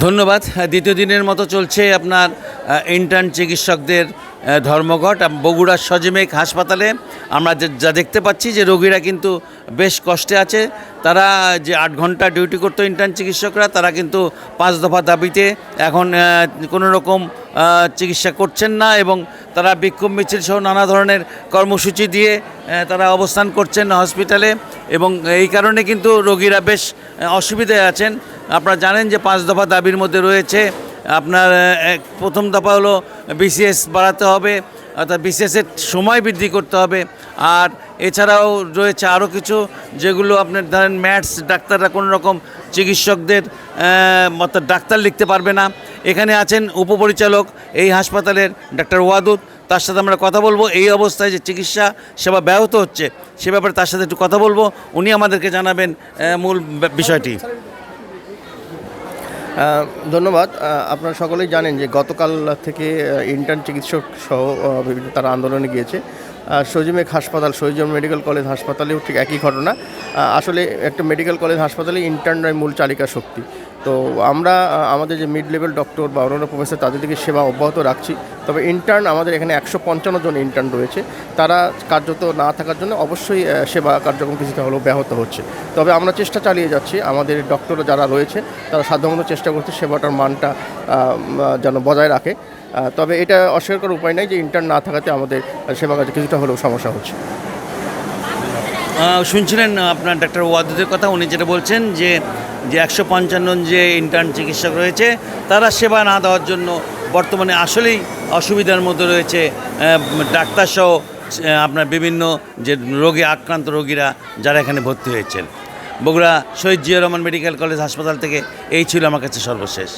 ধন্যবাদ। দ্বিতীয় দিনের মতো চলছে আপনার ইন্টার্ন চিকিৎসকদের ধর্মঘট। বগুড়ার সজিমেক হাসপাতালে আমরা যা দেখতে পাচ্ছি যে রোগীরা কিন্তু বেশ কষ্টে আছে। তারা যে আট ঘণ্টা ডিউটি করতো ইন্টার্ন চিকিৎসকরা, তারা কিন্তু পাঁচ দফা দাবিতে এখন কোনো রকম চিকিৎসা করছেন না এবং তারা বিক্ষোভ মিছিল সহ নানা ধরনের কর্মসূচি দিয়ে তারা অবস্থান করছেন হসপিটালে। এবং এই কারণে কিন্তু রোগীরা বেশ অসুবিধায় আছেন। আপনারা জানেন যে পাঁচ দফা দাবির মধ্যে রয়েছে, আপনার প্রথম দফা হলো বিসিএস বাড়াতে হবে, অর্থাৎ বিসিএসের সময় বৃদ্ধি করতে হবে। আর এছাড়াও রয়েছে আরও কিছু যেগুলো আপনার ধরেন ম্যাথস ডাক্তাররা কোনো রকম চিকিৎসকদের অর্থাৎ ডাক্তার লিখতে পারবে না। এখানে আছেন উপপরিচালক, এই হাসপাতালের ডাক্তার ওয়াদুদ। তার সাথে আমরা কথা বলব। এই অবস্থায় যে চিকিৎসা সেবা ব্যাহত হচ্ছে, সে ব্যাপারে তার সাথে একটু কথা বলব। উনি আমাদেরকে জানাবেন মূল বিষয়টি। ধন্যবাদ। আপনারা সকলেই জানেন যে গতকাল থেকে ইন্টার্ন চিকিৎসক সহ বিভিন্ন তারা আন্দোলনে গিয়েছে। সজিমেক হাসপাতাল সজিম মেডিকেল কলেজ হাসপাতালেও ঠিক একই ঘটনা। আসলে একটা মেডিকেল কলেজ হাসপাতালে ইন্টার্নরাই মূল চালিকা শক্তি। তো আমরা আমাদের যে মিড লেভেল ডক্টর বা অন্যান্য প্রফেসর তাদের দিকে সেবা অব্যাহত রাখছি। তবে ইন্টার্ন আমাদের এখানে একশো পঞ্চান্ন জন ইন্টার্ন রয়েছে। তারা কার্যত না থাকার জন্য অবশ্যই সেবা কার্যক্রম কিছুটা হলেও ব্যাহত হচ্ছে। তবে আমরা চেষ্টা চালিয়ে যাচ্ছি। আমাদের ডক্টর যারা রয়েছে, তারা সাধ্যমতো চেষ্টা করছে সেবাটার মানটা যেন বজায় রাখে। তবে এটা অস্বীকার উপায় নাই যে ইন্টার্ন না থাকাতে আমাদের সেবা কাজে কিছুটা হলেও সমস্যা হচ্ছে। শুনছিলেন আপনার ডাক্তার ওয়াদুদের কথা, উনি যেটা বলছেন যে যে একশো পঞ্চান্ন যে ইন্টার্ন চিকিৎসক রয়েছে, তারা সেবা না দেওয়ার জন্য বর্তমানে আসলেই অসুবিধার মধ্যে রয়েছে। ডাক্তারসহ আপনার বিভিন্ন যে রোগে আক্রান্ত রোগীরা যারা এখানে ভর্তি হয়েছেন। বগুড়া শহীদ জিয়া রহমান মেডিকেল কলেজ হাসপাতাল থেকে এই ছিল আমার কাছে সর্বশেষ।